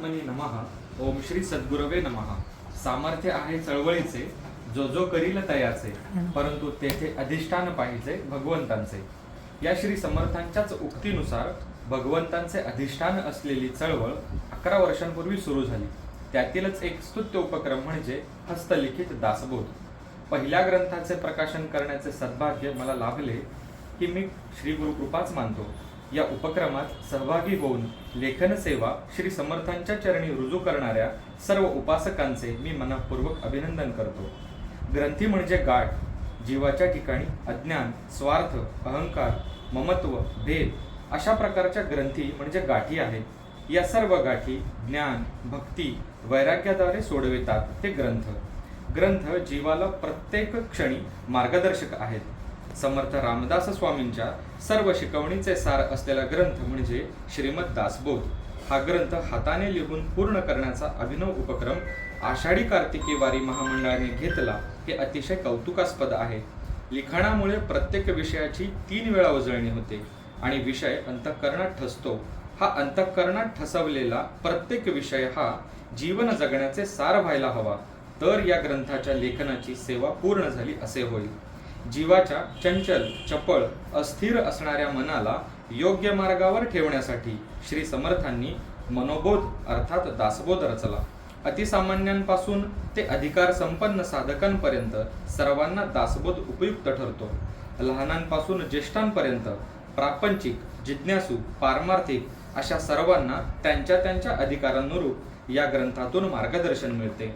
मनी नमः। ओम श्री सद्गुरवे नमः। सामर्थ्य आहे चळवळीचे जो जो करील तयाचे परंतु तेथे अधिष्ठान पाहिजे भगवंतांचे. या श्री समर्थांच्याच उक्तीनुसार भगवंतांचे अधिष्ठान असलेली चळवळ अकरा वर्षांपूर्वी सुरू झाली. त्यातीलच एक स्तुत्य उपक्रम म्हणजे हस्तलिखित दासबोध. पहिल्या ग्रंथाचे प्रकाशन करण्याचे सद्भाग्य मला लाभले की मी श्री गुरुकृपाच मानतो. या उपक्रमात सहभागी होऊन लेखन सेवा श्री समर्थांच्या चरणी रुजू करणाऱ्या सर्व उपासकांचे मी मनपूर्वक अभिनंदन करतो. ग्रंथी म्हणजे गाठ जीवाच्या ठिकाणी अज्ञान स्वार्थ अहंकार ममत्व भेद अशा प्रकारच्या ग्रंथी म्हणजे गाठी आहेत. या सर्व गाठी ज्ञान भक्ती वैराग्याद्वारे सोडवितात ते ग्रंथ. ग्रंथ जीवाला प्रत्येक क्षणी मार्गदर्शक आहेत. समर्थ रामदास स्वामींच्या सर्व शिकवणीचे सार असलेला ग्रंथ म्हणजे श्रीमद दासबोध. हा ग्रंथ हाताने लिहून पूर्ण करण्याचा अभिनव उपक्रम आषाढी कार्तिकी वारी महामंडळाने घेतला हे अतिशय कौतुकास्पद आहे. लिखाणामुळे प्रत्येक विषयाची तीन वेळा उजळणी होते आणि विषय अंतःकरणात ठसतो. हा अंतःकरणात ठसवलेला प्रत्येक विषय हा जीवन जगण्याचे सार व्हायला हवा तर या ग्रंथाच्या लेखनाची सेवा पूर्ण झाली असे होईल. जीवाच्या चंचल चपळ अस्थिर असणाऱ्या मनाला योग्य मार्गावर ठेवण्यासाठी श्री समर्थांनी मनोबोध अर्थात दासबोध रचला. अतिसामान्यांपासून ते अधिकार संपन्न साधकांपर्यंत सर्वांना दासबोध उपयुक्त ठरतो. लहानांपासून ज्येष्ठांपर्यंत प्रापंचिक जिज्ञासू पारमार्थिक अशा सर्वांना त्यांच्या त्यांच्या अधिकारांनुरूप या ग्रंथातून मार्गदर्शन मिळते.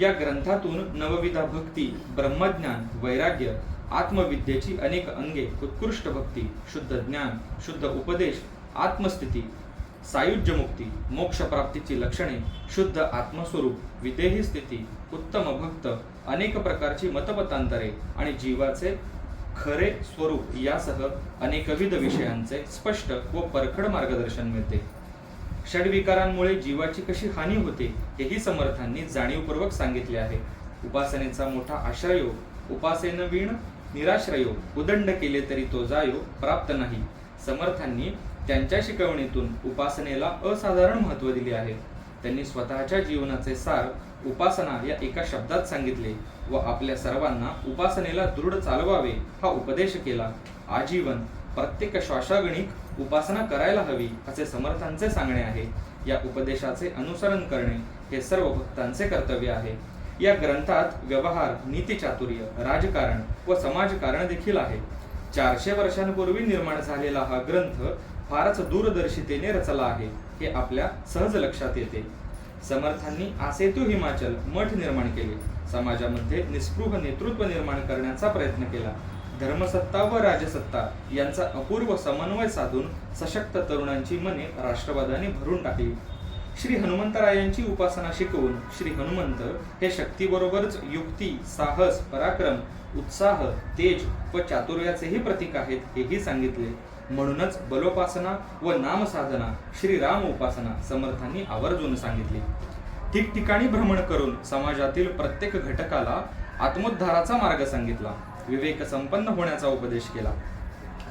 या ग्रंथातून नवविधा भक्ती ब्रह्मज्ञान वैराग्य आत्मविद्येची अनेक अंगे उत्कृष्ट भक्ती शुद्ध ज्ञान शुद्ध उपदेश आत्मस्थिती सायुज्यमुक्ती मोक्षप्राप्तीची मोक्ष प्राप्तीची लक्षणे शुद्ध आत्मस्वरूप विदेही स्थिती उत्तम भक्त अनेक प्रकारची मतमतांतरे आणि जीवाचे खरे स्वरूप यासह अनेकविध विषयांचे स्पष्ट व परखड मार्गदर्शन मिळते. षडविकारांमुळे जीवाची कशी हानी होते हेही समर्थांनी जाणीवपूर्वक सांगितले आहे. उपासनेचा मोठा आश्रयो उपासेन वीण निराश्रयो उदंड केले तरी तो जायो प्राप्त नाही. समर्थांनी त्यांच्या शिकवणीतून उपासनेला असाधारण महत्त्व दिले आहे. त्यांनी स्वतःच्या जीवनाचे सार उपासना या एका शब्दात सांगितले व आपल्या सर्वांना उपासनेला दृढ चालवावे हा उपदेश केला. आजीवन प्रत्येक श्वासागणिक उपासना करायला हवी असे समर्थांचे सांगणे आहे. या उपदेशाचे अनुसरण करणे हे सर्व भक्तांचे कर्तव्य आहे. या ग्रंथात व्यवहार नीतीचातुर्य राजकारण व समाजकारण देखील आहे. चारशे वर्षांपूर्वी निर्माण झालेला हा ग्रंथ फारच दूरदर्शितेने रचला आहे हे आपल्या सहज लक्षात येते. समर्थांनी आसेतू हिमाचल मठ निर्माण केले. समाजामध्ये निस्पृह नेतृत्व निर्माण करण्याचा प्रयत्न केला. धर्मसत्ता व राजसत्ता यांचा अपूर्व समन्वय साधून सशक्त तरुणांची मने राष्ट्रवादाने भरून टाकली. श्री हनुमंतरायांची उपासना शिकवून श्री हनुमंत हे शक्तीबरोबरच युक्ती साहस पराक्रम उत्साह तेज व चातुर्याचेही प्रतीक आहेत हेही सांगितले. म्हणूनच बलोपासना व नामसाधना श्रीराम उपासना समर्थांनी आवर्जून सांगितली. ठिकठिकाणी भ्रमण करून समाजातील प्रत्येक घटकाला आत्मोद्धाराचा मार्ग सांगितला. विवेक संपन्न होण्याचा उपदेश केला.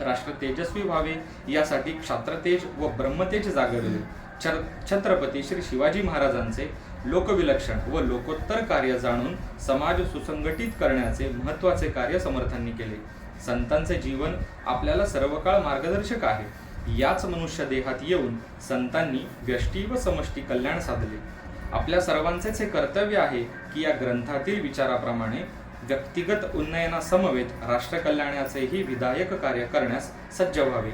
राष्ट्र तेजस्वी व्हावे यासाठी क्षात्रतेज व ब्रह्मतेज जागविले. छत्रपती श्री शिवाजी महाराजांचे लोकविलक्षण व लोकोत्तर कार्य जाणून समाज सुसंघटित करण्याचे महत्त्वाचे कार्य समर्थांनी केले. संतांचे जीवन आपल्याला सर्व काळ मार्गदर्शक आहे. याच मनुष्य देहात येऊन संतांनी व्यष्टी व समष्टी कल्याण साधले. आपल्या सर्वांचेच हे कर्तव्य आहे की या ग्रंथातील विचाराप्रमाणे व्यक्तिगत उन्नयनासमवेत राष्ट्रकल्याणाचेही विधायक कार्य करण्यास सज्ज व्हावे.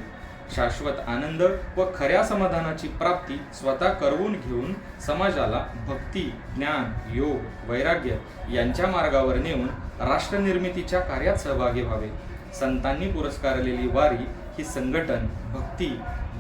शाश्वत आनंद व खऱ्या समाधानाची प्राप्ती स्वतः करवून घेऊन समाजाला भक्ती ज्ञान योग वैराग्य यांच्या मार्गावर नेऊन राष्ट्रनिर्मितीच्या कार्यात सहभागी व्हावे. संतांनी पुरस्कारलेली वारी ही संघटन भक्ती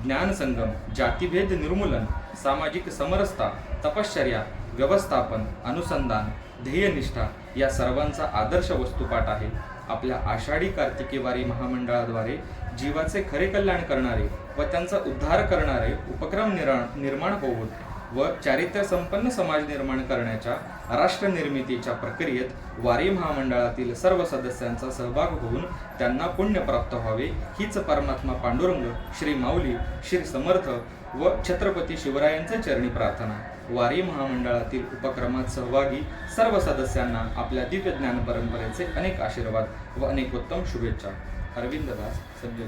ज्ञान संगम जातीभेद निर्मूलन सामाजिक समरसता तपश्चर्या व्यवस्थापन अनुसंधान ध्येयनिष्ठा या सर्वांचा आदर्श वस्तुपाठ आहे. आपल्या आषाढी कार्तिकी वारी महामंडळाद्वारे जीवाचे खरे कल्याण करणारे व त्यांचा उद्धार करणारे उपक्रम निरा निर्माण होऊन व चारित्र्य संपन्न समाज निर्माण करण्याच्या राष्ट्रनिर्मितीच्या प्रक्रियेत वारी महामंडळातील सर्व सदस्यांचा सहभाग होऊन त्यांना पुण्य प्राप्त व्हावे हीच परमात्मा पांडुरंग श्री माऊली श्री समर्थ व छत्रपती शिवरायांचे चरणी प्रार्थना. वारी महामंडळातील उपक्रमात सहभागी सर्व सदस्यांना आपल्या दिव्य ज्ञान परंपरेचे अनेक आशीर्वाद व अनेक उत्तम शुभेच्छा. अरविंद दास संजय